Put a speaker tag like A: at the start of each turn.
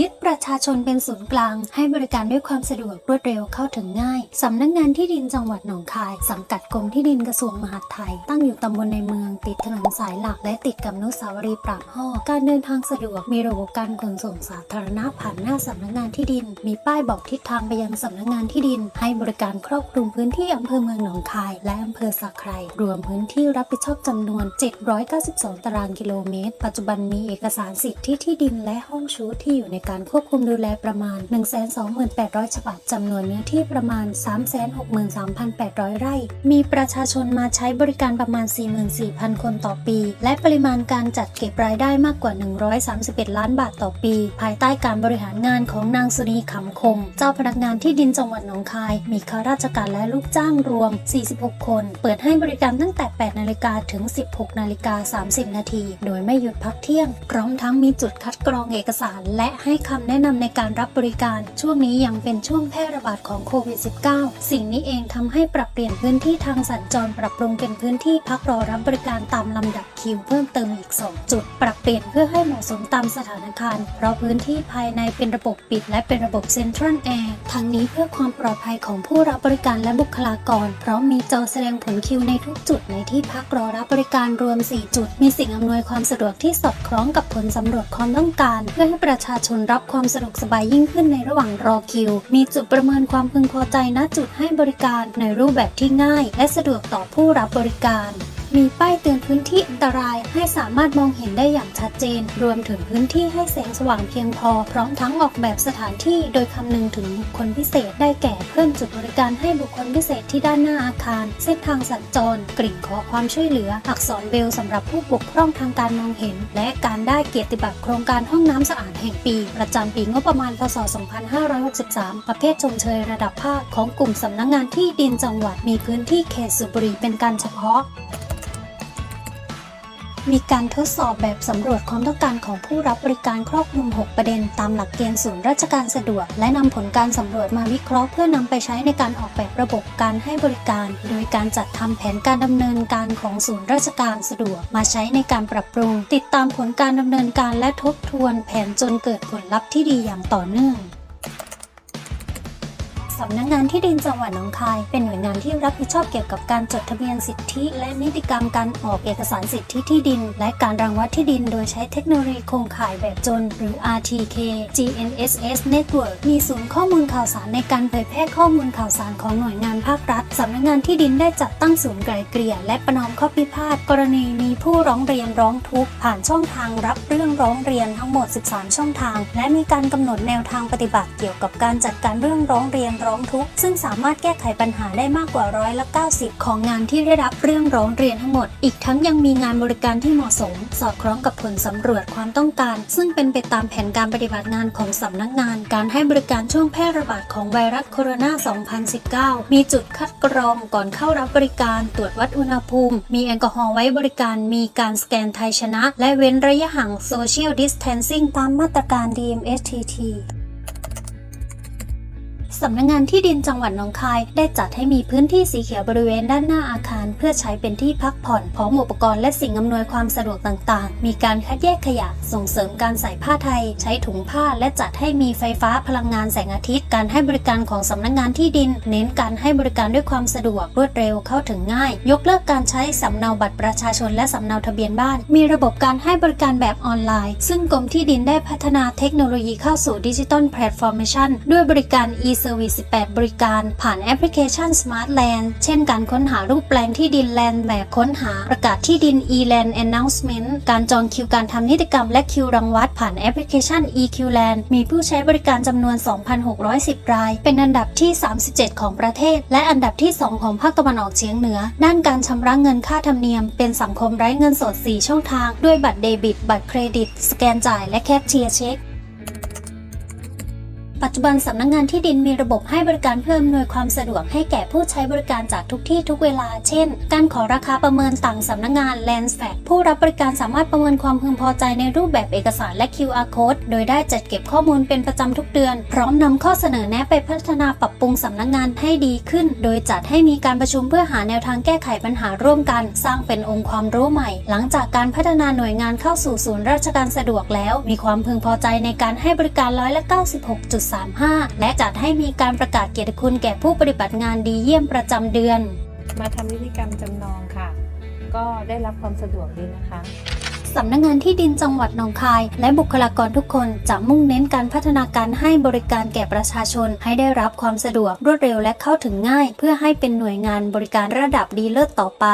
A: ยึดประชาชนเป็นศูนย์กลาง ให้บริการด้วยความสะดวกรวดเร็วเข้าถึงง่าย สำนักงานที่ดินจังหวัดหนองคาย สังกัดกรมที่ดินกระทรวงมหาดไทย ตั้งอยู่ตำบลในเมือง ติดถนนสายหลัก และติดกับนุสาวรีย์ปราบห่อการเดินทางสะดวกมีระบบการขนส่งสาธารณะผ่านหน้าสำนักงานที่ดิน มีป้ายบอกทิศทางไปยังสำนักงานที่ดิน ให้บริการครอบคลุมพื้นที่อำเภอเมืองหนองคาย และอำเภอสักไครรวมพื้นที่รับผิดชอบจำนวน 792 ตารางกิโลเมตร ปัจจุบันมีเอกสารสิทธิที่ดินและห้องชุดที่อยู่ในการควบคุมดูแลประมาณ 128,000 ฉบับจำนวนเนื้อที่ประมาณ 363,800 ไร่ มีประชาชนมาใช้บริการประมาณ 44,000 คนต่อปี และปริมาณการจัดเก็บรายได้มากกว่า 131 ล้านบาทต่อปี ภายใต้การบริหารงานของนางสุนีขำคงเจ้าพนักงานที่ดินจังหวัดหนองคาย มีข้าราชการและลูกจ้างรวม 46 คน เปิดให้บริการตั้งแต่ 8 นาฬิกาถึง 16 นาฬิกา 30 นาที โดยไม่หยุดพักเที่ยง พร้อมทั้งมีจุดคัดกรองเอกสารและให้คำแนะนำในการรับบริการ ช่วงนี้ยังเป็นช่วงแพร่ระบาดของโควิด -19 สิ่งนี้เองทำให้ปรับเปลี่ยนพื้นที่ทางสัญจรปรับปรุงเป็นพื้นที่พักรอรับบริการตามลำดับคิวเพิ่มเติมอีก 2 จุด ปรับเปลี่ยนเพื่อให้เหมาะสมตามสถานการณ์ เพราะพื้นที่ภายในเป็นระบบปิด และเป็นระบบเซ็นทรัลแอร์ทั้งนี้เพื่อความปลอดภัยของผู้รับบริการและบุคลากรเพราะมีจอแสดงผลคิวในทุกจุดในที่พักรอรับบริการรวม 4 จุด มีสิ่งอำนวยความสะดวกที่สอดคล้องกับผลสำรวจความต้องการ เพื่อให้ประชาชนรับความสะดวกสบายยิ่งขึ้นในระหว่างรอคิว มีจุดประเมินความพึงพอใจณจุดให้บริการในรูปแบบที่ง่าย และสะดวกต่อผู้รับบริการ มีป้ายเตือนพื้นที่อันตรายให้สามารถมองเห็นได้อย่างชัดเจน รวมถึงพื้นที่ให้แสงสว่างเพียงพอ พร้อมทั้งออกแบบสถานที่โดยคำนึงถึงบุคคลพิเศษ ได้แก่เพิ่มจุดบริการให้บุคคลพิเศษที่ด้านหน้าอาคาร เส้นทางสัญจร กริ่งขอความช่วยเหลือ อักษรเบลสำหรับผู้บกพร่องทางการมองเห็น และการได้เกียรติบัตรโครงการห้องน้ำสะอาดแห่งปี ประจำปีงบประมาณพศ 2563 ประเภทชมเชยระดับภาคของกลุ่มสำนักงงานที่ดินจังหวัดมีพื้นที่เขตสุบรีเป็นการเฉพาะ มีการทดสอบแบบสำรวจความต้องการของผู้รับบริการครอบคลุม 6 ประเด็น ตามหลักเกณฑ์ศูนย์ราชการสะดวก และนำผลการสำรวจมาวิเคราะห์เพื่อนำไปใช้ในการออกแบบระบบการให้บริการ โดยการจัดทำแผนการดำเนินการของศูนย์ราชการสะดวก มาใช้ในการปรับปรุง ติดตามผลการดำเนินการและทบทวน แผนจนเกิดผลลัพธ์ที่ดีอย่างต่อเนื่อง สำนักงานที่ดินจังหวัดหนองคาย เป็นหน่วยงานที่รับผิดชอบเกี่ยวกับการจดทะเบียนสิทธิ และนิติกรรมการออกเอกสารสิทธิที่ดิน และการรังวัดที่ดิน โดยใช้เทคโนโลยีโครงข่ายแบบจน หรือ RTK GNSS Network มีศูนย์ข้อมูลข่าวสารในการเผยแพร่ข้อมูลข่าวสารของหน่วยงานภาครัฐสำนักงานที่ดินได้จัดตั้งศูนย์ไกลเกลี่ยและประนอมข้อพิพาทกรณีมีผู้ร้องเรียนร้องทุกข์ผ่านช่องทางรับเรื่องร้องเรียนทั้งหมด 13 ช่องทาง และมีการกำหนดแนวทางปฏิบัติเกี่ยวกับการจัดการเรื่องร้องเรียนร้องทุกข์ ซึ่งสามารถแก้ไขปัญหาได้มากกว่าร้อยละ90 ของงานที่ได้รับเรื่องร้องเรียนทั้งหมด อีกทั้งยังมีงานบริการที่เหมาะสม สอดคล้องกับผลสำรวจความต้องการ ซึ่งเป็นไปตามแผนการปฏิบัติงานของสำนักงาน การให้บริการช่วงแพร่ระบาดของไวรัสโคโรนา 2019 มีจุดคัดกรองก่อนเข้ารับบริการ ตรวจวัดอุณหภูมิ มีแอลกอฮอล์ไว้บริการ มีการสแกนไทยชนะ และเว้นระยะห่างโซเชียลดิสเทนซิ่งตามมาตรการ DMSTT สำนักงงานที่ดินจังหวัดหนองคาย ได้จัดให้มีพื้นที่สีเขียวบริเวณด้านหน้าอาคาร เพื่อใช้เป็นที่พักผ่อนพร้อมอุปกรณ์และสิ่งอำนวยความสะดวกต่างๆ มีการคัดแยกขยะ ส่งเสริมการใส่ผ้าไทย ใช้ถุงผ้าและจัดให้มีไฟฟ้าพลังงานแสงอาทิตย์ การให้บริการของสำนักงงานที่ดิน เน้นการให้บริการด้วยความสะดวกรวดเร็วเข้าถึงง่าย ยกเลิกการใช้สำเนาบัตรประชาชนและสำเนาทะเบียนบ้าน มีระบบการให้บริการแบบออนไลน์ ซึ่งกรมที่ดินได้พัฒนาเทคโนโลยีเข้าสู่ดิจิตอลแพลตฟอร์มชันด้วยบริการ e-service 18 บริการผ่านแอปพลิเคชัน Smart Land เช่นการค้นหารูปแปลงที่ดินแลนด์แบบค้นหาประกาศที่ดิน e-land announcement การจองคิวการทำนิติกรรมและคิวรังวัดผ่านแอปพลิเคชัน eq land มีผู้ใช้บริการจำนวน 2,610 ราย เป็นอันดับที่ 37 ของประเทศ และอันดับที่ 2 ของภาคตะวันออกเฉียงเหนือ ด้านการชำระเงินค่าธรรมเนียม เป็นสังคมไร้เงินสด 4 ช่องทาง ด้วยบัตรเดบิต บัตรเครดิต สแกนจ่ายและแคชเชียร์เช็ค ปัจจุบันสำนักงานที่ดินมีระบบให้บริการเพื่ออำนวยความสะดวกให้แก่ผู้ใช้บริการจากทุกที่ทุกเวลา เช่น การขอราคาประเมินต่างสำนักงาน Land f a c ผู้รับบริการสามารถประเมินความพึงพอใจในรูปแบบเอกสารและ QR code โดยได้จัดเก็บข้อมูลเป็นประจำทุกเดือน พร้อมนำข้อเสนอแนะไปพัฒนาปรับปรุงสำนักงานให้ดีขึ้น โดยจัดให้มีการประชุมเพื่อหาแนวทางแก้ไขปัญหาร่วมกัน สร้างเป็นองค์ความรู้ใหม่ หลังจากการพัฒนาหน่วยงานเข้าสู่ศูนย์ราชการสะดวกแล้ว มีความพึงพอใจในการให้บริการร้อยละ96.35 และจัดให้มีการประกาศเกียรติคุณแก่ผู้ปฏิบัติงานดีเยี่ยมประจำเดือน
B: มาทำนิติกรรมจำนองค่ะ ก็ได้รับความสะดวกดีนะคะ
A: สำนักงานที่ดินจังหวัดหนองคาย และบุคลากรทุกคนจะมุ่งเน้นการพัฒนาการให้บริการแก่ประชาชน ให้ได้รับความสะดวกรวดเร็วและเข้าถึงง่าย เพื่อให้เป็นหน่วยงานบริการระดับดีเลิศต่อไป